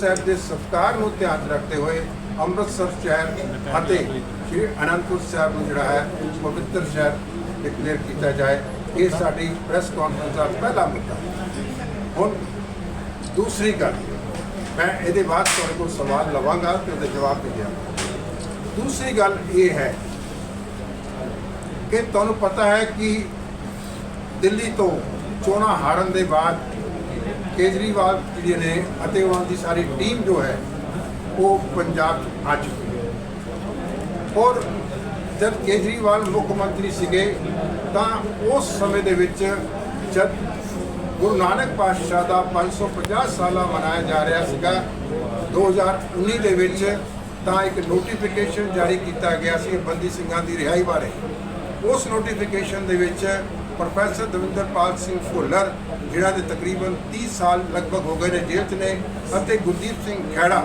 ਸਾਹਿਬ ਦੇ ਸਤਕਾਰ ਨੂੰ ਧਿਆਨ 'ਚ ਰੱਖਦੇ ਹੋਏ ਅੰਮ੍ਰਿਤਸਰ ਸ਼ਹਿਰ ਅਤੇ ਸ਼੍ਰੀ ਅਨੰਦਪੁਰ ਸਾਹਿਬ ਨੂੰ ਜਿਹੜਾ ਹੈ, ਪਵਿੱਤਰ ਸ਼ਹਿਰ ਡਿਕਲੇਅਰ ਕੀਤਾ ਜਾਏ। ਇਹ ਸਾਡੀ ਪ੍ਰੈਸ ਕਾਨਫਰੰਸ ਦਾ ਪਹਿਲਾ ਮੁੱਦਾ। ਹੁਣ ਦੂਸਰੀ ਗੱਲ, ਮੈਂ ਇਹਦੇ ਬਾਅਦ ਤੁਹਾਡੇ ਕੋਲ ਸਵਾਲ ਲਵਾਂਗਾ ਤੇ ਉਹਦੇ ਜਵਾਬ ਵੀ ਦਿਆਂਗਾ। ਦੂਸਰੀ ਗੱਲ ਇਹ ਹੈ ਕਿ ਤੁਹਾਨੂੰ ਪਤਾ ਹੈ ਕਿ ਦਿੱਲੀ ਤੋਂ ਚੋਣਾਂ ਹਾਰਨ ਦੇ ਬਾਅਦ ਕੇਜਰੀਵਾਲ ਜਿਹੜੇ ਨੇ ਅਤੇ ਉਹਨਾਂ ਦੀ ਸਾਰੀ ਟੀਮ ਜੋ ਹੈ, ਉਹ ਪੰਜਾਬ 'ਚ ਆ ਚੁੱਕੀ ਹੈ। ਔਰ ਜਦ ਕੇਜਰੀਵਾਲ ਮੁੱਖ ਮੰਤਰੀ ਸੀਗੇ, ਤਾਂ ਉਸ ਸਮੇਂ ਦੇ ਵਿੱਚ ਜਦ ਗੁਰੂ ਨਾਨਕ ਪਾਤਸ਼ਾਹ ਦਾ 550 ਸਾਲਾ ਮਨਾਇਆ ਜਾ ਰਿਹਾ ਸੀਗਾ 2019 ਦੇ ਵਿੱਚ ਤਾਂ ਇੱਕ ਨੋਟੀਫਿਕੇਸ਼ਨ ਜਾਰੀ ਕੀਤਾ ਗਿਆ ਸੀ ਬੰਦੀ ਸਿੰਘਾਂ ਦੀ ਰਿਹਾਈ ਬਾਰੇ। ਉਸ ਨੋਟੀਫਿਕੇਸ਼ਨ ਦੇ ਵਿੱਚ ਪ੍ਰੋਫੈਸਰ ਦਵਿੰਦਰਪਾਲ ਸਿੰਘ ਭੁੱਲਰ ਜਿਹੜਾ ਦੇ ਤਕਰੀਬਨ 30 ਸਾਲ ਲਗਭਗ ਹੋ ਗਏ ਨੇ ਜੇਲ੍ਹ 'ਚ ਨੇ, ਅਤੇ ਗੁਰਦੀਪ ਸਿੰਘ ਖੈੜਾ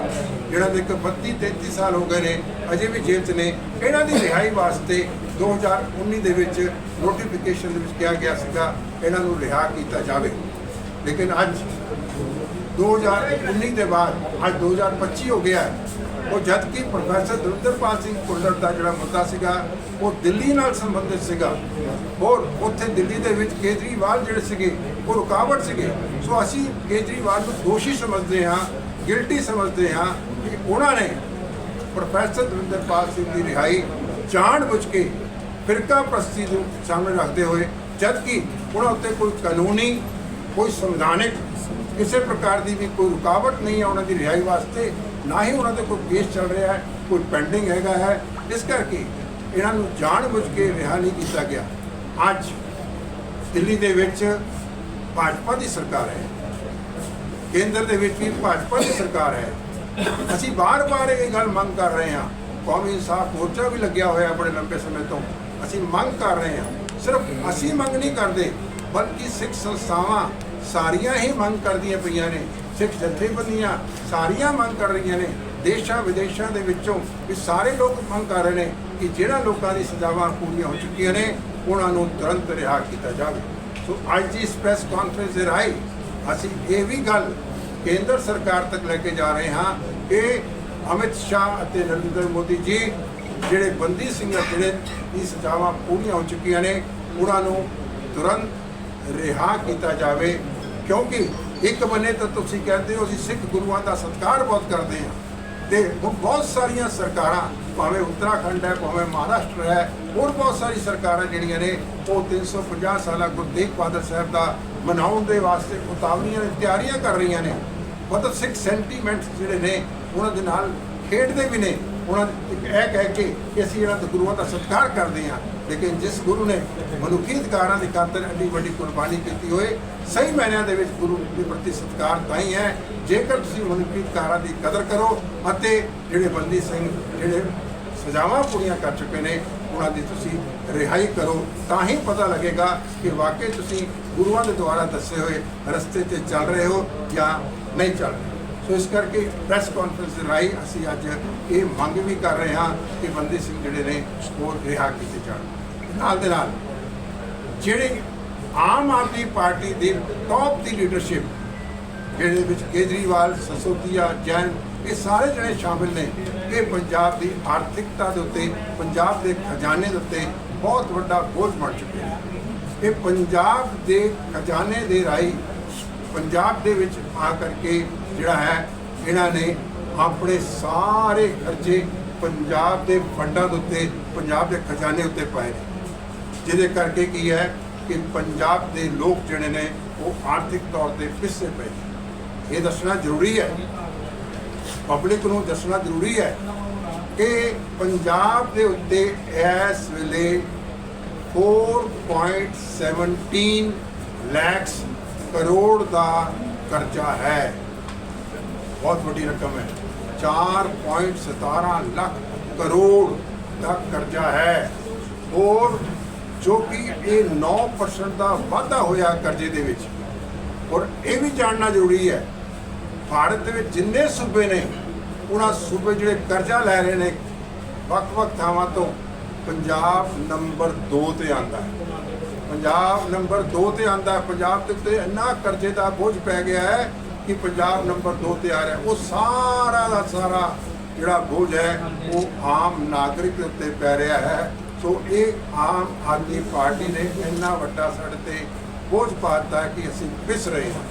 ਜਿਹੜਾ ਦੇ ਇੱਕ 32 33 ਸਾਲ ਹੋ ਗਏ ਨੇ ਅਜੇ ਵੀ ਜੇਲ੍ਹ 'ਚ ਨੇ। ਇਹਨਾਂ ਦੀ ਰਿਹਾਈ ਵਾਸਤੇ 2019 ਦੇ ਵਿੱਚ ਨੋਟੀਫਿਕੇਸ਼ਨ ਦੇ ਵਿੱਚ ਕਿਹਾ ਗਿਆ ਸੀਗਾ, ਇਹਨਾਂ ਨੂੰ ਰਿਹਾ ਕੀਤਾ ਜਾਵੇ। ਲੇਕਿਨ ਅੱਜ 2019 ਦੇ ਬਾਅਦ, ਅੱਜ 2025 ਹੋ ਗਿਆ ਉਹ ਜਦ ਕਿ ਪ੍ਰੋਫੈਸਰ ਦਵਿੰਦਰਪਾਲ ਸਿੰਘ ਕੁੱਲਰ ਦਾ ਜਿਹੜਾ ਮੁੱਦਾ ਸੀਗਾ, ਉਹ ਦਿੱਲੀ ਨਾਲ ਸੰਬੰਧਿਤ ਸੀਗਾ। ਔਰ ਉੱਥੇ ਦਿੱਲੀ ਦੇ ਵਿੱਚ ਕੇਜਰੀਵਾਲ ਜਿਹੜੇ ਸੀਗੇ, ਉਹ ਰੁਕਾਵਟ ਸੀਗੇ। ਸੋ ਅਸੀਂ ਕੇਜਰੀਵਾਲ ਨੂੰ ਦੋਸ਼ੀ ਸਮਝਦੇ ਹਾਂ, ਗਿਲਟੀ ਸਮਝਦੇ ਹਾਂ ਕਿ ਉਹਨਾਂ ਨੇ ਪ੍ਰੋਫੈਸਰ ਦਵਿੰਦਰਪਾਲ ਸਿੰਘ ਦੀ ਰਿਹਾਈ ਜਾਣ ਬੁੱਝ ਕੇ ਫਿਰਕਾ ਪ੍ਰਸਤੀ ਨੂੰ ਸਾਹਮਣੇ ਰੱਖਦੇ ਹੋਏ, ਜਦ ਕਿ ਉਹਨਾਂ ਉੱਤੇ ਕੋਈ ਕਾਨੂੰਨੀ, ਕੋਈ ਸੰਵਿਧਾਨਿਕ ਕਿਸੇ ਪ੍ਰਕਾਰ ਦੀ ਵੀ ਕੋਈ ਰੁਕਾਵਟ ਨਹੀਂ ਹੈ ਉਹਨਾਂ ਦੀ ਰਿਹਾਈ ਵਾਸਤੇ ਨਾ ਹੀ ਉਹਨਾਂ ਤੇ ਕੋਈ ਕੇਸ ਚੱਲ ਰਿਹਾ ਹੈ, ਕੋਈ ਪੈਂਡਿੰਗ ਹੈਗਾ ਹੈ। ਇਸ ਕਰਕੇ ਇਹਨਾਂ ਨੂੰ ਜਾਣ ਬੁੱਝ ਕੇ ਰਿਹਾ ਨਹੀਂ ਕੀਤਾ ਗਿਆ। ਅੱਜ ਦਿੱਲੀ ਦੇ ਵਿੱਚ ਭਾਜਪਾ ਦੀ ਸਰਕਾਰ ਹੈ। ਕੇਂਦਰ ਦੇ ਵਿੱਚ ਵੀ ਭਾਜਪਾ ਦੀ ਸਰਕਾਰ ਹੈ। ਅਸੀਂ ਬਾਰ-ਬਾਰ ਇਹ ਗੱਲ ਮੰਗ ਕਰ ਰਹੇ ਹਾਂ। ਕੌਮੀ ਇਨਸਾਫ ਮੋਰਚਾ ਵੀ ਲੱਗਿਆ ਹੋਇਆ ਬੜੇ ਲੰਬੇ ਸਮੇਂ ਤੋਂ। ਅਸੀਂ ਮੰਗ ਕਰ ਰਹੇ ਹਾਂ। ਸਿਰਫ ਅਸੀਂ ਮੰਗ ਨਹੀਂ ਕਰਦੇ, ਬਲਕਿ ਸਿੱਖ ਸੰਸਥਾਵਾਂ ਸਾਰੀਆਂ ਹੀ ਮੰਗ ਕਰਦੀਆਂ ਪਈਆਂ ਨੇ। ਸਿੱਖ ਜਥੇਬੰਦੀਆਂ ਸਾਰੀਆਂ ਮੰਗ ਕਰ ਰਹੀਆਂ ਨੇ, ਦੇਸ਼ਾਂ ਵਿਦੇਸ਼ਾਂ ਦੇ ਵਿੱਚੋਂ ਵੀ ਸਾਰੇ ਲੋਕ ਮੰਗ ਕਰ ਰਹੇ ਨੇ ਕਿ ਜਿਹੜਾ ਲੋਕਾਂ ਦੀ ਸਜ਼ਾਵਾਂ ਪੂਰੀਆਂ ਹੋ ਚੁੱਕੀਆਂ ਨੇ, ਉਹਨਾਂ ਨੂੰ ਤੁਰੰਤ ਰਿਹਾ ਕੀਤਾ ਜਾਵੇ। ਸੋ ਅੱਜ ਦੀ ਇਸ ਪ੍ਰੈਸ ਕਾਨਫਰੰਸ ਦੇ ਰਾਹੀਂ ਅਸੀਂ ਇਹ ਵੀ ਗੱਲ ਕੇਂਦਰ ਸਰਕਾਰ ਤੱਕ ਲੈ ਕੇ ਜਾ ਰਹੇ ਹਾਂ ਕਿ ਅਮਿਤ ਸ਼ਾਹ ਅਤੇ ਨਰਿੰਦਰ ਮੋਦੀ ਜੀ ਜਿਹੜੇ ਬੰਦੀ ਸਿੰਘ ਜਿਹੜੇ ਦੀ ਸਜ਼ਾਵਾਂ ਪੂਰੀਆਂ ਹੋ ਚੁੱਕੀਆਂ ਨੇ, ਉਹਨਾਂ ਨੂੰ ਤੁਰੰਤ ਰਿਹਾ ਕੀਤਾ ਜਾਵੇ, ਕਿਉਂਕਿ ਇੱਕ ਬੰਨੇ ਤਾਂ ਤੁਸੀਂ ਕਹਿੰਦੇ ਹੋ, ਅਸੀਂ ਸਿੱਖ ਗੁਰੂਆਂ ਦਾ ਸਤਿਕਾਰ ਬਹੁਤ ਕਰਦੇ ਹਾਂ। ਤੇ ਹੁਣ ਬਹੁਤ ਸਾਰੀਆਂ ਸਰਕਾਰਾਂ, ਭਾਵੇਂ ਉੱਤਰਾਖੰਡ ਹੈ, ਭਾਵੇਂ ਮਹਾਰਾਸ਼ਟਰ ਹੈ, ਹੋਰ ਬਹੁਤ ਸਾਰੀ ਸਰਕਾਰਾਂ ਜਿਹੜੀਆਂ ਨੇ, ਉਹ 350 ਸਾਲਾ ਗੁਰੂ ਤੇਗ ਬਹਾਦਰ ਸਾਹਿਬ ਦਾ ਮਨਾਉਣ ਦੇ ਵਾਸਤੇ ਉਤਾਵਲੀਆਂ ਨੇ, ਤਿਆਰੀਆਂ ਕਰ ਰਹੀਆਂ ਨੇ। ਮਤਲਬ ਸਿੱਖ ਸੈਂਟੀਮੈਂਟਸ ਜਿਹੜੇ ਨੇ, ਉਹਨਾਂ ਦੇ ਨਾਲ ਖੇਡਦੇ ਵੀ ਨੇ। ਉਹਨਾਂ ਇੱਕ ਇਹ ਕਹਿ ਕੇ ਕਿ ਅਸੀਂ ਇਹਨਾਂ ਦੇ ਗੁਰੂਆਂ ਦਾ ਸਤਿਕਾਰ ਕਰਦੇ ਹਾਂ। ਲੇਕਿਨ ਜਿਸ ਗੁਰੂ ਨੇ ਮਨੁੱਖੀ ਅਧਿਕਾਰਾਂ ਦੀ ਖਾਤਰ ਐਡੀ ਵੱਡੀ ਕੁਰਬਾਨੀ ਕੀਤੀ ਹੋਏ, ਸਹੀ ਮਾਇਨਿਆਂ ਦੇ ਵਿੱਚ ਗੁਰੂ ਦੇ ਪ੍ਰਤੀ ਸਤਿਕਾਰ ਤਾਂ ਹੀ ਹੈ। ਜੇਕਰ ਤੁਸੀਂ ਮਨੁੱਖੀ ਅਧਿਕਾਰਾਂ ਦੀ ਕਦਰ ਕਰੋ ਅਤੇ ਜਿਹੜੇ ਬੰਦੀ ਸਿੰਘ, ਜਿਹੜੇ ਸਜ਼ਾਵਾਂ ਪੂਰੀਆਂ ਕਰ ਚੁੱਕੇ ਨੇ, ਉਹਨਾਂ ਦੀ ਤੁਸੀਂ ਰਿਹਾਈ ਕਰੋ, ਤਾਂ ਹੀ ਪਤਾ ਲੱਗੇਗਾ ਕਿ ਵਾਕਈ ਤੁਸੀਂ ਗੁਰੂਆਂ ਦੇ ਦੁਆਰਾ ਦੱਸੇ ਹੋਏ ਰਸਤੇ ਤੇ ਚੱਲ ਰਹੇ ਹੋ ਜਾਂ ਨਹੀਂ ਚੱਲ ਰਹੇ। ਸੋ ਇਸ ਕਰਕੇ ਪ੍ਰੈਸ ਕਾਨਫਰੰਸ ਦੇ ਰਾਹੀਂ ਅਸੀਂ ਅੱਜ ਇਹ ਮੰਗ ਵੀ ਕਰ ਰਹੇ ਹਾਂ ਕਿ ਬੰਦੀ ਸਿੰਘ ਜਿਹੜੇ ਨੇ ਹੋਰ ਰਿਹਾ ਕੀਤੇ ਜਾਣ। ਨਾਲ ਦੇ ਨਾਲ ਜਿਹੜੇ ਆਮ ਆਦਮੀ ਪਾਰਟੀ ਦੀ ਟੌਪ ਦੀ ਲੀਡਰਸ਼ਿਪ ਜਿਹੜੇ ਵਿੱਚ ਕੇਜਰੀਵਾਲ, ਸਸੋਦੀਆ, ਜੈਨ, ਇਹ ਸਾਰੇ ਜਿਹੜੇ ਸ਼ਾਮਿਲ ਨੇ, ਇਹ ਪੰਜਾਬ ਦੀ ਆਰਥਿਕਤਾ ਦੇ ਉੱਤੇ, ਪੰਜਾਬ ਦੇ ਖਜ਼ਾਨੇ ਦੇ ਉੱਤੇ ਬਹੁਤ ਵੱਡਾ ਬੋਝ ਬਣ ਚੁੱਕੇ ਨੇ। ਇਹ ਪੰਜਾਬ ਦੇ ਖਜ਼ਾਨੇ ਦੇ ਰਾਹੀਂ, ਪੰਜਾਬ ਦੇ ਵਿੱਚ ਆ ਕਰਕੇ ਜਿਹੜਾ ਹੈ, ਇਹਨਾਂ ਨੇ ਆਪਣੇ ਸਾਰੇ ਖਰਚੇ ਪੰਜਾਬ ਦੇ ਫੰਡਾਂ ਦੇ ਉੱਤੇ, ਪੰਜਾਬ ਦੇ ਖਜ਼ਾਨੇ ਉੱਤੇ ਪਾਏ ਨੇ। ਜਿਹਦੇ ਕਰਕੇ ਕੀ ਹੈ ਕਿ ਪੰਜਾਬ ਦੇ ਲੋਕ ਜਿਹੜੇ ਨੇ, ਉਹ ਆਰਥਿਕ ਤੌਰ ਤੇ ਪਿੱਛੇ ਪਏ ਨੇ। ਇਹ ਦੱਸਣਾ ਜ਼ਰੂਰੀ ਹੈ। ਪਬਲਿਕ ਨੂੰ ਦੱਸਣਾ ਜ਼ਰੂਰੀ ਹੈ ਕਿ ਪੰਜਾਬ ਦੇ ਉੱਤੇ ਇਸ ਵੇਲੇ 4.17 ਲੱਖ ਕਰੋੜ ਦਾ ਕਰਜ਼ਾ ਹੈ। ਬਹੁਤ ਵੱਡੀ ਰਕਮ ਹੈ। 4.17 ਲੱਖ ਕਰੋੜ ਦਾ ਕਰਜ਼ਾ ਹੈ। ਔਰ ਜੋ ਕਿ ਇਹ 9% ਦਾ ਵਾਧਾ ਹੋਇਆ ਕਰਜ਼ੇ ਦੇ ਵਿੱਚ। ਔਰ ਇਹ ਵੀ ਜਾਣਨਾ ਜ਼ਰੂਰੀ ਹੈ, ਭਾਰਤ ਦੇ ਵਿੱਚ ਜਿੰਨੇ ਸੂਬੇ ਨੇ, ਉਹਨਾਂ ਸੂਬੇ ਜਿਹੜੇ ਕਰਜ਼ਾ ਲੈ ਰਹੇ ਨੇ, ਵੱਖ-ਵੱਖ ਥਾਵਾਂ ਤੋਂ ਪੰਜਾਬ ਨੰਬਰ 2 ਤੇ ਆਂਦਾ ਹੈ। ਪੰਜਾਬ ਨੰਬਰ 2 ਤੇ ਆਂਦਾ ਪੰਜਾਬ ਦੇ ਉੱਤੇ ਇੰਨਾ ਕਰਜ਼ੇ ਦਾ ਬੋਝ ਪੈ ਗਿਆ ਹੈ ਕਿ ਪੰਜਾਬ ਨੰਬਰ 2 ਤੇ ਆ ਰਿਹਾ। ਉਹ ਸਾਰਾ ਦਾ ਸਾਰਾ ਜਿਹੜਾ ਬੋਝ ਹੈ, ਉਹ ਆਮ ਨਾਗਰਿਕ ਦੇ ਉੱਤੇ ਪੈ ਰਿਹਾ ਹੈ। ਸੋ ਇਹ ਆਮ ਆਦਮੀ ਪਾਰਟੀ ਨੇ ਇੰਨਾ ਵੱਡਾ ਸਾਡੇ ਤੇ ਬੋਝ ਪਾ ਦਿੱਤਾ ਕਿ ਅਸੀਂ ਪਿਸ ਰਹੇ ਹਾਂ।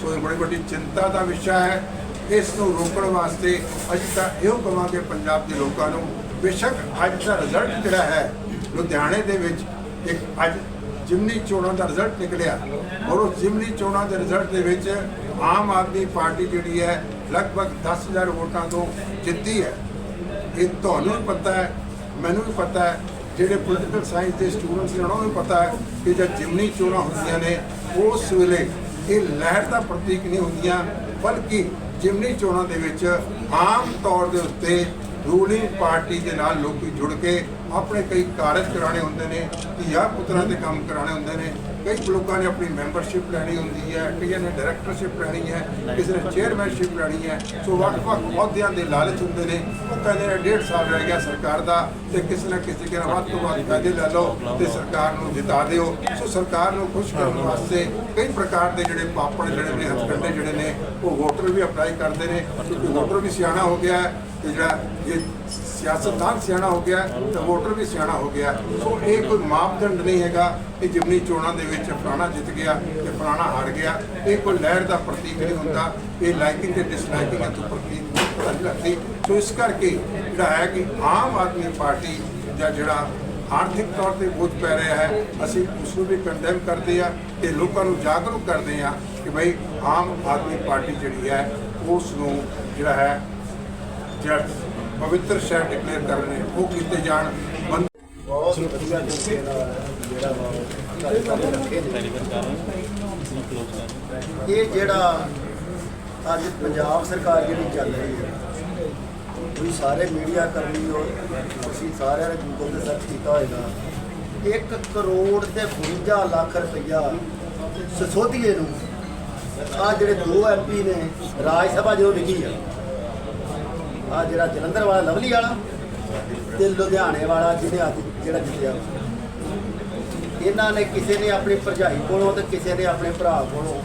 ਸੋ ਇਹ ਬੜੀ ਵੱਡੀ ਚਿੰਤਾ ਦਾ ਵਿਸ਼ਾ ਹੈ। ਇਸ ਨੂੰ ਰੋਕਣ ਵਾਸਤੇ ਅਸੀਂ ਤਾਂ ਇਹੋ ਕਵਾਂਗੇ ਪੰਜਾਬ ਦੇ ਲੋਕਾਂ ਨੂੰ, ਬੇਸ਼ੱਕ ਅੱਜ ਦਾ ਰਿਜ਼ਲਟ ਜਿਹੜਾ ਹੈ, ਲੁਧਿਆਣੇ ਦੇ ਵਿੱਚ ਇੱਕ ਅੱਜ ਜਿਮਨੀ ਚੋਣਾਂ ਦਾ ਰਿਜ਼ਲਟ ਨਿਕਲਿਆ ਔਰ ਉਸ ਜਿਮਨੀ ਚੋਣਾਂ ਦੇ ਰਿਜ਼ਲਟ ਦੇ ਵਿੱਚ ਆਮ ਆਦਮੀ ਪਾਰਟੀ ਜਿਹੜੀ ਹੈ ਲਗਭਗ 10000 ਵੋਟਾਂ ਤੋਂ ਜਿੱਤੀ ਹੈ। ਇਹ ਤੁਹਾਨੂੰ ਵੀ ਪਤਾ ਹੈ, ਮੈਨੂੰ ਵੀ ਪਤਾ ਹੈ, ਜਿਹੜੇ ਪੋਲੀਟੀਕਲ ਸਾਇੰਸ ਦੇ ਸਟੂਡੈਂਟਸ ਨੇ ਉਹਨਾਂ ਨੂੰ ਵੀ ਪਤਾ ਹੈ ਕਿ ਜਦ ਜਿਮਨੀ ਚੋਣਾਂ ਹੁੰਦੀਆਂ ਨੇ, ਉਸ ਵੇਲੇ ਇਹ ਲਹਿਰ ਦਾ ਪ੍ਰਤੀਕ ਨਹੀਂ ਹੁੰਦੀਆਂ, ਬਲਕਿ ਜਿਮਨੀ ਚੋਣਾਂ ਦੇ ਵਿੱਚ ਆਮ ਤੌਰ ਦੇ ਉੱਤੇ ਰੂਲਿੰਗ ਪਾਰਟੀ ਦੇ ਨਾਲ ਲੋਕੀ ਜੁੜ ਕੇ ਆਪਣੇ ਕਈ ਕਾਰਜ ਕਰਾਣੇ ਹੁੰਦੇ ਨੇ, ਧੀਆ ਪੁੱਤਰਾਂ ਦੇ ਕੰਮ ਕਰਾਣੇ ਹੁੰਦੇ ਨੇ। ਕਈ ਲੋਕਾਂ ਨੇ ਆਪਣੀ ਮੈਂਬਰਸ਼ਿਪ ਲੈਣੀ ਹੁੰਦੀ ਹੈ, ਕਈਆਂ ਨੇ ਡਾਇਰੈਕਟਰਸ਼ਿਪ ਲੈਣੀ ਹੈ, ਕਿਸੇ ਨੇ ਚੇਅਰਮੈਨਸ਼ਿਪ ਲੈਣੀ ਹੈ। ਸੋ ਵੱਖ-ਵੱਖ ਅਹੁਦਿਆਂ ਦੇ ਲਾਲਚ ਹੁੰਦੇ ਨੇ। ਉਹ ਕਹਿੰਦੇ ਨੇ, ਡੇਢ ਸਾਲ ਰਹਿ ਗਿਆ ਸਰਕਾਰ ਦਾ ਤੇ ਕਿਸੇ ਨਾ ਕਿਸੇ ਕੇ ਵੱਧ ਤੋਂ ਵੱਧ ਫਾਇਦੇ ਲੈ ਲਓ ਤੇ ਸਰਕਾਰ ਨੂੰ ਜਿਤਾ ਦਿਓ। ਸੋ ਸਰਕਾਰ ਨੂੰ ਖੁਸ਼ ਕਰਨ ਵਾਸਤੇ ਕਈ ਪ੍ਰਕਾਰ ਦੇ ਜਿਹੜੇ ਪਾਪੜ ਜਿਹੜੇ ਨੇ, ਹਥਕੰਡੇ ਜਿਹੜੇ ਨੇ, ਉਹ ਵੋਟਰ ਵੀ ਅਪਲਾਈ ਕਰਦੇ ਨੇ। ਕਿਉਂਕਿ ਵੋਟਰ ਵੀ ਸਿਆਣਾ ਹੋ ਗਿਆ ਹੈ। ਤੇ ਜਿਹੜਾ ਇਹ ਸਿਆਸਤਦਾਨ ਸਿਆਣਾ ਹੋ ਗਿਆ ਹੈ ਤੇ ਵੋਟਰ ਵੀ ਸਿਆਣਾ ਹੋ ਗਿਆ। ਸੋ ਇਹ ਕੋਈ ਮਾਪਦੰਡ ਨਹੀਂ ਹੈਗਾ ਕਿ ਜਿਮਨੀ ਚੋਣਾਂ ਦੇ ਵਿੱਚ ਫਲਾਣਾ ਜਿੱਤ ਗਿਆ ਤੇ ਫਲਾਣਾ ਹਾਰ ਗਿਆ। ਇਹ ਕੋਈ ਲਹਿਰ ਦਾ ਪ੍ਰਤੀਕ ਨਹੀਂ ਹੁੰਦਾ। ਇਹ ਲਾਈਕਿੰਗ ਤੇ ਡਿਸਲਾਈਕਿੰਗ ਤੋਂ ਪ੍ਰਤੀਕ ਨਹੀਂ ਲੱਗਦੀ ਸੋ ਇਸ ਕਰਕੇ ਜਿਹੜਾ ਹੈ ਕਿ ਆਮ ਆਦਮੀ ਪਾਰਟੀ ਦਾ ਜਿਹੜਾ ਆਰਥਿਕ ਤੌਰ ਤੇ ਬੋਝ ਪੈ ਰਿਹਾ ਹੈ, ਅਸੀਂ ਉਸ ਨੂੰ ਵੀ ਕੰਡੈਮ ਕਰਦੇ ਆ ਤੇ ਲੋਕਾਂ ਨੂੰ ਜਾਗਰੂਕ ਕਰਦੇ ਆ ਕਿ ਭਾਈ ਆਮ ਆਦਮੀ ਪਾਰਟੀ ਜਿਹੜੀ ਹੈ, ਉਸ ਨੂੰ ਜਿਹੜਾ ਹੈ ਜਿਹੜਾ ਪਵਿੱਤਰ ਸ਼ਹਿਰ ਡਿਕਲੇਅਰ ਕਰ ਰਹੇ ਨੇ। ਉਹ ਕੀਤੇ ਜਾਣ ਬਹੁਤ ਵਧੀਆ ਤਰੀਕੇ ਨਾਲ ਜਿਹੜਾ ਵਾ ਇਹ ਜਿਹੜਾ ਅੱਜ ਪੰਜਾਬ ਸਰਕਾਰ ਜਿਹੜੀ ਚੱਲ ਰਹੀ ਹੈ, ਤੁਸੀਂ ਸਾਰੇ ਮੀਡੀਆ ਕਰਮੀ ਹੋ, ਤੁਸੀਂ ਸਾਰਿਆਂ ਨੇ ਗੂਗਲ ਤੇ ਸਰਚ ਕੀਤਾ ਹੋਏਗਾ। 1 ਕਰੋੜ ਤੇ 52 ਲੱਖ ਰੁਪਈਆ ਸਸੋਧੀਏ ਨੂੰ। ਆ ਜਿਹੜੇ ਦੋ ਐਮਪੀ ਨੇ, ਰਾਜ ਸਭਾ ਜਦੋਂ ਲਿਖੀ ਆ। ਆ ਜਿਹੜਾ ਜਲੰਧਰ ਵਾਲਾ, ਲਵਲੀ ਵਾਲਾ ਤੇ ਲੁਧਿਆਣੇ ਵਾਲਾ ਜਿਹਨੇ ਅੱਜ ਜਿਹੜਾ ਜਿੱਤਿਆ। ਇਹਨਾਂ ਨੇ ਕਿਸੇ ਨੇ ਆਪਣੀ ਭਰਜਾਈ ਕੋਲੋਂ ਤੇ ਕਿਸੇ ਨੇ ਆਪਣੇ ਭਰਾ ਕੋਲੋਂ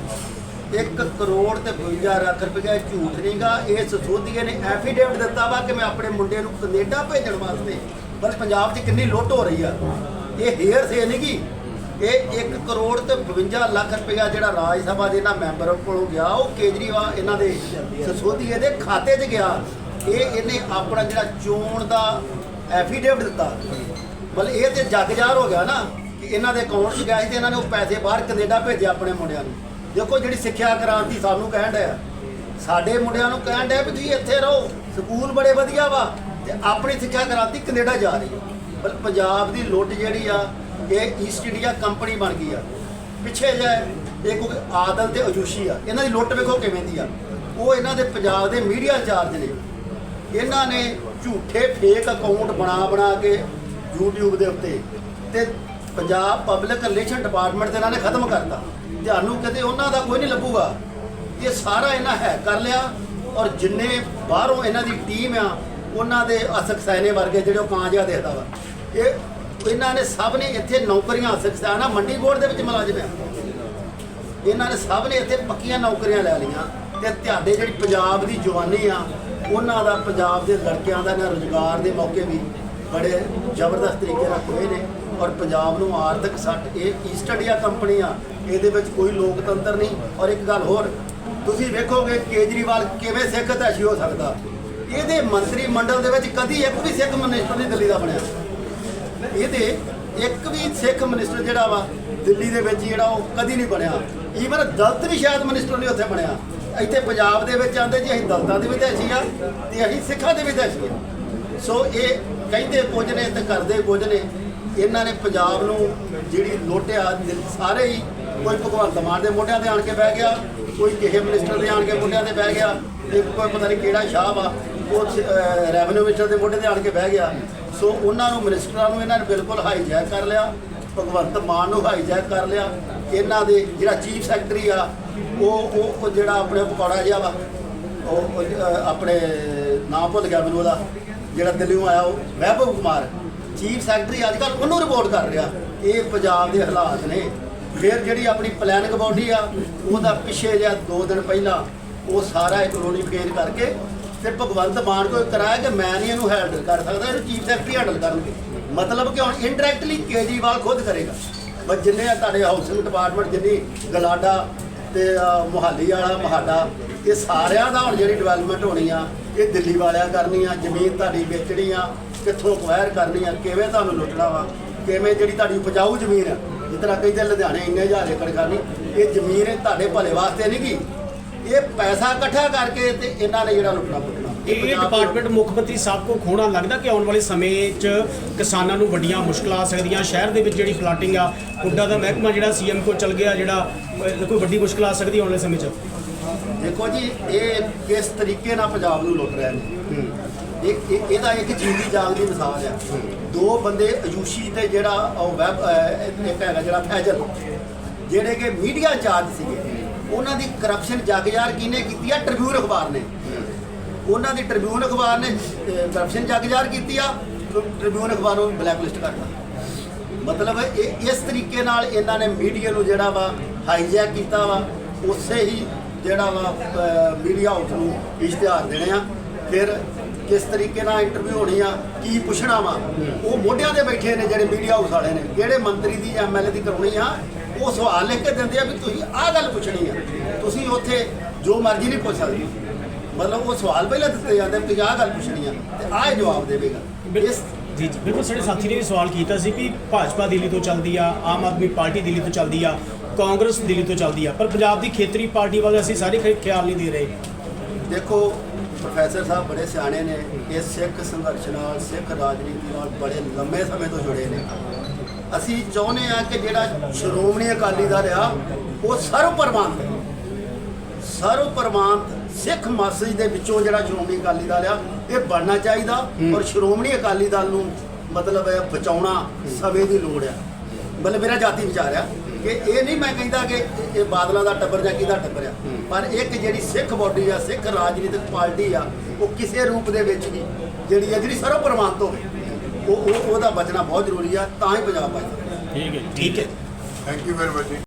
1 ਕਰੋੜ ਤੇ 52 ਲੱਖ ਰੁਪਏ ਝੂਠ ਨਹੀਂਗਾ। ਇਹ ਸਸੋਧੀਏ ਨੇ ਐਫੀਡੇਵਿਟ ਦਿੱਤਾ ਵਾ ਕਿ ਮੈਂ ਆਪਣੇ ਮੁੰਡੇ ਨੂੰ ਕੈਨੇਡਾ ਭੇਜਣ ਵਾਸਤੇ। ਪਰ ਪੰਜਾਬ 'ਚ ਕਿੰਨੀ ਲੁੱਟ ਹੋ ਰਹੀ ਆ। ਇਹ ਹੇਅਰ ਸੇ ਨਹੀਂ ਗੀ ਇਹ 1 ਕਰੋੜ ਤੇ 52 ਲੱਖ ਰੁਪਇਆ ਜਿਹੜਾ ਰਾਜ ਸਭਾ ਦੇ ਇਹਨਾਂ ਮੈਂਬਰ ਕੋਲੋਂ ਗਿਆ, ਉਹ ਕੇਜਰੀਵਾਲ ਇਹਨਾਂ ਦੇ ਸਸੋਧੀਏ ਦੇ ਖਾਤੇ 'ਚ ਗਿਆ। ਇਹ ਇਹਨੇ ਆਪਣਾ ਜਿਹੜਾ ਚੋਣ ਦਾ ਐਫੀਡੇਵਿਟ ਦਿੱਤਾ। ਮਤਲਬ ਇਹ ਤੇ ਜੱਗ ਹੋ ਗਿਆ ਨਾ ਕਿ ਇਹਨਾਂ ਦੇ ਅਕਾਊਂਟ 'ਚ ਗਿਆ ਸੀ ਤੇ ਇਹਨਾਂ ਨੇ ਉਹ ਪੈਸੇ ਬਾਹਰ ਕੈਨੇਡਾ ਭੇਜੇ ਆਪਣੇ ਮੁੰਡਿਆਂ ਨੂੰ। ਦੇਖੋ ਜਿਹੜੀ ਸਿੱਖਿਆ ਕ੍ਰਾਂਤੀ ਸਾਨੂੰ ਕਹਿਣ ਡਿਆ। ਸਾਡੇ ਮੁੰਡਿਆਂ ਨੂੰ ਕਹਿਣ ਡਿਆ ਵੀ ਤੁਸੀਂ ਇੱਥੇ ਰਹੋ, ਸਕੂਲ ਬੜੇ ਵਧੀਆ ਵਾ ਤੇ ਆਪਣੀ ਸਿੱਖਿਆ ਕ੍ਰਾਂਤੀ ਕੈਨੇਡਾ ਜਾ ਰਹੀ ਹੈ ਪਰ ਪੰਜਾਬ ਦੀ ਲੁੱਟ ਜਿਹੜੀ ਆ, ਇਹ ਈਸਟ ਇੰਡੀਆ ਕੰਪਨੀ ਬਣ ਗਈ ਆ। ਪਿੱਛੇ ਜੇ ਇਹ ਕੋਈ ਆਦਲ ਤੇ ਅਜੂਸ਼ੀ ਆ, ਇਹਨਾਂ ਦੀ ਲੁੱਟ ਵੇਖੋ ਕਿਵੇਂ ਦੀ ਆ। ਉਹ ਇਹਨਾਂ ਦੇ ਪੰਜਾਬ ਦੇ ਮੀਡੀਆ ਚਾਰਜ ਨੇ। ਇਹਨਾਂ ਨੇ ਝੂਠੇ ਫੇਕ ਅਕਾਊਂਟ ਬਣਾ ਬਣਾ ਕੇ YouTube ਦੇ ਉੱਤੇ ਤੇ ਪੰਜਾਬ ਪਬਲਿਕ ਰਿਲੇਸ਼ਨ ਡਿਪਾਰਟਮੈਂਟ ਦੇ ਇਹਨਾਂ ਨੇ ਖਤਮ ਕਰਤਾ। ਤੁਹਾਨੂੰ ਕਦੇ ਉਹਨਾਂ ਦਾ ਕੋਈ ਨਹੀਂ ਲੱਭੂਗਾ ਇਹ ਸਾਰਾ ਇਹਨਾਂ ਹੈ ਕਰ ਲਿਆ ਔਰ ਜਿੰਨੇ ਬਾਹਰੋਂ ਇਹਨਾਂ ਦੀ ਟੀਮ ਆ, ਉਹਨਾਂ ਦੇ ਅਸਕ ਸੈਨੇ ਵਰਗੇ ਜਿਹੜੇ ਉਹ ਕਾਂ ਜਿਹਾ ਦੇਖਦਾ ਵਾ। ਇਹ ਇਹਨਾਂ ਨੇ ਸਭ ਨੇ ਇੱਥੇ ਨੌਕਰੀਆਂ, ਅਸਕ ਸੈਨਾ ਮੰਡੀ ਬੋਰਡ ਦੇ ਵਿੱਚ ਮੁਲਾਜ਼ਮ ਆ। ਇਹਨਾਂ ਨੇ ਸਭ ਨੇ ਇੱਥੇ ਪੱਕੀਆਂ ਨੌਕਰੀਆਂ ਲੈ ਲਈਆਂ ਤੇ ਤੁਹਾਡੇ ਜਿਹੜੀ ਪੰਜਾਬ ਦੀ ਜਵਾਨੀ ਆ ਉਹਨਾਂ ਦਾ ਪੰਜਾਬ ਦੇ ਲੜਕਿਆਂ ਦਾ ਨਾ ਰੁਜ਼ਗਾਰ ਦੇ ਮੌਕੇ ਵੀ ਬੜੇ ਜ਼ਬਰਦਸਤ ਤਰੀਕੇ ਨਾਲ ਖੋਏ ਨੇ ਔਰ ਪੰਜਾਬ ਨੂੰ ਆਰਥਿਕ ਸੱਟ, ਇਹ ਈਸਟ ਇੰਡੀਆ ਕੰਪਨੀ ਆ, ਇਹਦੇ ਵਿੱਚ ਕੋਈ ਲੋਕਤੰਤਰ ਨਹੀਂ। ਔਰ ਇੱਕ ਗੱਲ ਹੋਰ, ਤੁਸੀਂ ਵੇਖੋਗੇ ਕੇਜਰੀਵਾਲ ਕਿਵੇਂ ਸਿੱਖ ਧੈਸ਼ੀ ਹੋ ਸਕਦਾ। ਇਹਦੇ ਮੰਤਰੀ ਮੰਡਲ ਦੇ ਵਿੱਚ ਕਦੀ ਇੱਕ ਵੀ ਸਿੱਖ ਮਨਿਸਟਰ ਨਹੀਂ ਦਿੱਲੀ ਦਾ ਬਣਿਆ। ਇਹਦੇ ਇੱਕ ਵੀ ਸਿੱਖ ਮਨਿਸਟਰ ਜਿਹੜਾ ਵਾ, ਦਿੱਲੀ ਦੇ ਵਿੱਚ ਜਿਹੜਾ ਉਹ ਕਦੀ ਨਹੀਂ ਬਣਿਆ। ਈਵਨ ਦਲਤ ਵੀ ਸ਼ਾਇਦ ਮਨਿਸਟਰ ਨਹੀਂ ਉੱਥੇ ਬਣਿਆ। ਇੱਥੇ ਪੰਜਾਬ ਦੇ ਵਿੱਚ ਆਂਦੇ ਜੀ, ਅਸੀਂ ਦਲਤਾਂ ਦੇ ਵਿਦਿਆਰਥੀ ਆ ਤੇ ਅਸੀਂ ਸਿੱਖਾਂ ਦੇ ਵਿਦਿਆਰਥੀ ਆ। ਸੋ ਇਹ ਕਹਿੰਦੇ ਕੁਝ ਨੇ ਤੇ ਕਰਦੇ ਕੁਝ ਨੇ। ਇਹਨਾਂ ਨੇ ਪੰਜਾਬ ਨੂੰ ਜਿਹੜੀ ਲੋਟਿਆ ਸਾਰੇ ਹੀ ਕੋਈ ਭਗਵੰਤ ਮਾਨ ਦੇ ਮੋਢਿਆਂ ਤੇ ਆਣ ਕੇ ਬਹਿ ਗਿਆ, ਕੋਈ ਕਿਸੇ ਮਿਨਿਸਟਰ ਦੇ ਆਣ ਕੇ ਮੋਢਿਆਂ ਤੇ ਬਹਿ ਗਿਆ ਇੱਕ ਕੋਈ ਪਤਾ ਨਹੀਂ ਕਿਹੜਾ ਸ਼ਾਹ ਵਾ, ਉਹ ਰੈਵਨਿਊ ਮਿਨਿਸਟਰ ਦੇ ਮੋਢੇ ਤੇ ਆਣ ਕੇ ਬਹਿ ਗਿਆ। ਸੋ ਉਹਨਾਂ ਨੂੰ ਮਿਨਿਸਟਰਾਂ ਨੂੰ ਇਹਨਾਂ ਨੇ ਬਿਲਕੁਲ ਹਾਈਜੈਕ ਕਰ ਲਿਆ, ਭਗਵੰਤ ਮਾਨ ਨੂੰ ਹਾਈਜੈਕ ਕਰ ਲਿਆ। ਇਹਨਾਂ ਦੇ ਜਿਹੜਾ ਚੀਫ ਸੈਕਟਰੀ ਆ ਉਹ ਉਹ ਉਹ ਜਿਹੜਾ ਆਪਣੇ ਪਕੌੜਾ ਜਿਹਾ ਵਾ ਉਹ ਉਹ, ਅਹ, ਆਪਣੇ ਨਾਮ ਭੁੱਲ ਗਿਆ ਮੈਨੂੰ ਉਹਦਾ ਜਿਹੜਾ ਦਿੱਲੀੋਂ ਆਇਆ ਉਹ ਮਹਿਬੂਬ ਕੁਮਾਰ ਚੀਫ ਸੈਕਟਰੀ ਅੱਜ ਕੱਲ੍ਹ ਉਹਨੂੰ ਰਿਪੋਰਟ ਕਰ ਰਿਹਾ ਇਹ ਪੰਜਾਬ ਦੇ ਹਾਲਾਤ ਨੇ। ਫਿਰ ਜਿਹੜੀ ਆਪਣੀ ਪਲੈਨਿੰਗ ਬੋਡੀ ਆ ਉਹਦਾ ਪਿੱਛੇ ਜਿਹਾ ਦੋ ਦਿਨ ਪਹਿਲਾਂ ਉਹ ਸਾਰਾ ਇੱਕ ਨੋਟੀਫਿਕੇਸ਼ਨ ਕਰਕੇ ਤੇ ਭਗਵੰਤ ਮਾਨ ਕੋਲ ਕਰਾਇਆ ਕਿ ਮੈਂ ਨਹੀਂ ਇਹਨੂੰ ਹੈਂਡਲ ਕਰ ਸਕਦਾ ਇਹਨੂੰ ਚੀਫ ਸੈਕਟਰੀ ਹੈਂਡਲ ਕਰਨਗੇ। ਮਤਲਬ ਕਿ ਹੁਣ ਇਨਡਾਇਰੈਕਟਲੀ ਕੇਜਰੀਵਾਲ ਖੁਦ ਕਰੇਗਾ। ਬਸ ਜਿੰਨੇ ਆ ਤੁਹਾਡੇ ਹਾਊਸਿੰਗ ਡਿਪਾਰਟਮੈਂਟ ਜਿੰਨੀ ਗਲਾਡਾ ਤੇ ਅਹ, ਮੁਹਾਲੀ ਵਾਲਾ ਮਹਾਡਾ ਇਹ ਸਾਰਿਆਂ ਦਾ ਹੁਣ ਜਿਹੜੀ ਡਿਵੈਲਪਮੈਂਟ ਹੋਣੀ ਆ ਇਹ ਦਿੱਲੀ ਵਾਲਿਆਂ ਕਰਨੀ ਆ ਜ਼ਮੀਨ ਤੁਹਾਡੀ ਵੇਚਣੀ ਆ ਕਿੱਥੋਂ ਅਕਵਾਇਰ ਕਰਨੀ ਆ ਕਿਵੇਂ ਤੁਹਾਨੂੰ ਲੁੱਟਣਾ ਵਾ ਕਿਵੇਂ ਜਿਹੜੀ ਤੁਹਾਡੀ ਉਪਜਾਊ ਜ਼ਮੀਨ ਆ ਜਿਸ ਤਰ੍ਹਾਂ ਕਈ ਲੁਧਿਆਣੇ ਇੰਨੇ ਹਜ਼ਾਰ ਏਕੜ ਕਰਨੀ ਇਹ ਜ਼ਮੀਨ ਇਹ ਤੁਹਾਡੇ ਭਲੇ ਵਾਸਤੇ ਨਹੀਂ ਗੀ ਇਹ ਪੈਸਾ ਇਕੱਠਾ ਕਰਕੇ ਤੇ ਇਹਨਾਂ ਨੇ ਜਿਹੜਾ ਲੁੱਟਣਾ ਪੁੱਟਣਾ ਇਹ ਡਿਪਾਰਟਮੈਂਟ ਮੁੱਖ ਮੰਤਰੀ ਸਾਹਿਬ ਕੋ ਖੋਣਾ ਲੱਗਦਾ ਕਿ ਆਉਣ ਵਾਲੇ ਸਮੇਂ 'ਚ ਕਿਸਾਨਾਂ ਨੂੰ ਵੱਡੀਆਂ ਮੁਸ਼ਕਲਾਂ ਆ ਸਕਦੀਆਂ। ਸ਼ਹਿਰ ਦੇ ਵਿੱਚ ਜਿਹੜੀ ਪਲਾਟਿੰਗ ਆ ਹੁੱਡਾ ਦਾ ਮਹਿਕਮਾ ਜਿਹੜਾ ਸੀਐਮ ਕੋ ਚਲ ਗਿਆ ਜਿਹੜਾ ਕੋਈ ਵੱਡੀ ਮੁਸ਼ਕਲ ਆ ਸਕਦੀ ਆਉਣ ਵਾਲੇ ਸਮੇਂ 'ਚ? ਦੇਖੋ ਜੀ ਇਹ ਕਿਸ ਤਰੀਕੇ ਨਾਲ ਪੰਜਾਬ ਨੂੰ ਲੁੱਟ ਰਹੇ ਨੇ? ਇਹ ਇਹ- ਇਹਦਾ ਇੱਕ ਜੀਵੀ ਜਾਗ ਦੀ ਮਿਸਾਲ ਆ। ਦੋ ਬੰਦੇ ਅਯੂਸ਼ੀ ਤੇ ਜਿਹੜਾ ਉਹ ਵੈਬ ਇੱਕ ਹੈਗਾ ਜਿਹੜਾ ਫੈਜ਼ਲ ਜਿਹੜੇ ਕਿ ਮੀਡੀਆ ਇੰਚਾਰਜ ਸੀਗੇ। ਉਹਨਾਂ ਦੀ ਕਰਪਸ਼ਨ ਜਗਜਾਰ ਕਿਹਨੇ ਕੀਤੀ ਆ? ਟ੍ਰਿਬਿਊਨ ਅਖਬਾਰ ਨੇ। ਉਹਨਾਂ ਦੀ ਟ੍ਰਿਬਿਊਨ ਅਖਬਾਰ ਨੇ ਕਰਪਸ਼ਨ ਜੱਗ ਜਗਜਾਰ ਕੀਤੀ ਆ ਟ੍ਰਿਬਿਊਨ ਅਖਬਾਰ ਨੂੰ ਬਲੈਕਲਿਸਟ ਕਰਤਾ ਮਤਲਬ ਇਹ, ਇਸ ਤਰੀਕੇ ਨਾਲ ਇਹਨਾਂ ਨੇ ਮੀਡੀਆ ਨੂੰ ਜਿਹੜਾ ਵਾ ਹਾਈਜੈਕ ਕੀਤਾ ਵਾ, ਉਸੇ ਹੀ ਜਿਹੜਾ ਵਾ ਮੀਡੀਆ ਹਾਊਸ ਨੂੰ ਇਸ਼ਤਿਹਾਰ ਦੇਣੇ ਆ। ਫਿਰ ਕਿਸ ਤਰੀਕੇ ਨਾਲ ਇੰਟਰਵਿਊ ਹੋਣੀ ਆ, ਕੀ ਪੁੱਛਣਾ ਵਾ, ਉਹ ਮੋਢਿਆਂ ਤੇ ਬੈਠੇ ਨੇ ਜਿਹੜੇ ਮੀਡੀਆ ਹਾਊਸ ਵਾਲੇ ਨੇ, ਕਿਹੜੇ ਮੰਤਰੀ ਦੀ ਜਾਂ ਐਮਐਲਏ ਦੀ ਕਰਾਉਣੀ ਆ, ਉਹ ਸਵਾਲ ਲਿਖ ਕੇ ਦਿੰਦੇ ਆ ਵੀ ਤੁਸੀਂ ਆਹ ਗੱਲ ਪੁੱਛਣੀ ਆ। ਤੁਸੀਂ ਉੱਥੇ ਜੋ ਮਰਜ਼ੀ ਨਹੀਂ ਪੁੱਛ ਸਕਦੇ। ਮਤਲਬ ਉਹ ਸਵਾਲ ਪਹਿਲਾਂ ਦਿੱਤੇ ਜਾਂਦੇ ਵੀ ਆਹ ਗੱਲ ਪੁੱਛਣੀ ਆ ਤੇ ਆਹ ਹੀ ਜਵਾਬ ਦੇਵੇਗਾ। ਇਸ ਜੀ ਜੀ ਬਿਲਕੁਲ। ਸਾਡੇ ਸਾਥੀ ਨੇ ਵੀ ਸਵਾਲ ਕੀਤਾ ਸੀ ਕਿ ਭਾਜਪਾ ਦਿੱਲੀ ਤੋਂ ਚੱਲਦੀ ਆ ਆਮ ਆਦਮੀ ਪਾਰਟੀ ਦਿੱਲੀ ਤੋਂ ਚੱਲਦੀ ਆ ਕਾਂਗਰਸ ਦਿੱਲੀ ਤੋਂ ਚੱਲਦੀ ਆ ਪਰ ਪੰਜਾਬ ਦੀ ਖੇਤਰੀ ਪਾਰਟੀ ਵੱਲ ਅਸੀਂ ਸਾਰੇ ਖਿਆਲ ਨਹੀਂ ਦੇ ਰਹੇ। ਦੇਖੋ ਪ੍ਰੋਫੈਸਰ ਸਾਹਿਬ ਬੜੇ ਸਿਆਣੇ ਨੇ ਇਹ ਸਿੱਖ ਸੰਘਰਸ਼ ਨਾਲ ਸਿੱਖ ਰਾਜਨੀਤੀ ਨਾਲ ਬੜੇ ਲੰਮੇ ਸਮੇਂ ਤੋਂ ਜੁੜੇ ਨੇ। ਅਸੀਂ ਚਾਹੁੰਦੇ ਆ ਕਿ ਜਿਹੜਾ ਸ਼੍ਰੋਮਣੀ ਅਕਾਲੀ ਦਲ ਆ ਉਹ ਸਰਵ ਪ੍ਰਮਾਣਿਤ ਸਰਵ ਪ੍ਰਮਾਣਿਤ ਸਿੱਖ ਮਸਜਿਦ ਦੇ ਵਿੱਚੋਂ ਜਿਹੜਾ ਸ਼੍ਰੋਮਣੀ ਅਕਾਲੀ ਦਲ ਆ ਇਹ ਬਣਨਾ ਚਾਹੀਦਾ ਔਰ ਸ਼੍ਰੋਮਣੀ ਅਕਾਲੀ ਦਲ ਨੂੰ ਮਤਲਬ ਹੈ ਬਚਾਉਣਾ ਸਮੇਂ ਦੀ ਲੋੜ ਆ। ਮਤਲਬ ਮੇਰਾ ਜਾਤੀ ਵਿਚਾਰ ਆ ਕਿ ਇਹ ਨਹੀਂ ਮੈਂ ਕਹਿੰਦਾ ਕਿ ਇਹ- ਬਾਦਲਾਂ ਦਾ ਟੱਬਰ ਜਾਂ ਕਿਹਦਾ ਟੱਬਰ ਆ ਪਰ ਇੱਕ ਜਿਹੜੀ ਸਿੱਖ ਬੋਡੀ ਆ ਸਿੱਖ ਰਾਜਨੀਤਿਕ ਪਾਰਟੀ ਆ ਉਹ ਕਿਸੇ ਰੂਪ ਦੇ ਵਿੱਚ ਵੀ ਜਿਹੜੀ ਆ ਜਿਹੜੀ ਸਰਵ ਪ੍ਰਮਾਣਿਤ ਹੋਵੇ ਉਹ ਉਹ- ਉਹਦਾ ਬਚਣਾ ਬਹੁਤ ਜ਼ਰੂਰੀ ਆ ਤਾਂ ਹੀ ਪੰਜਾਬ ਬਚਦਾ ਠੀਕ ਹੈ ਠੀਕ ਹੈ। Thank you very much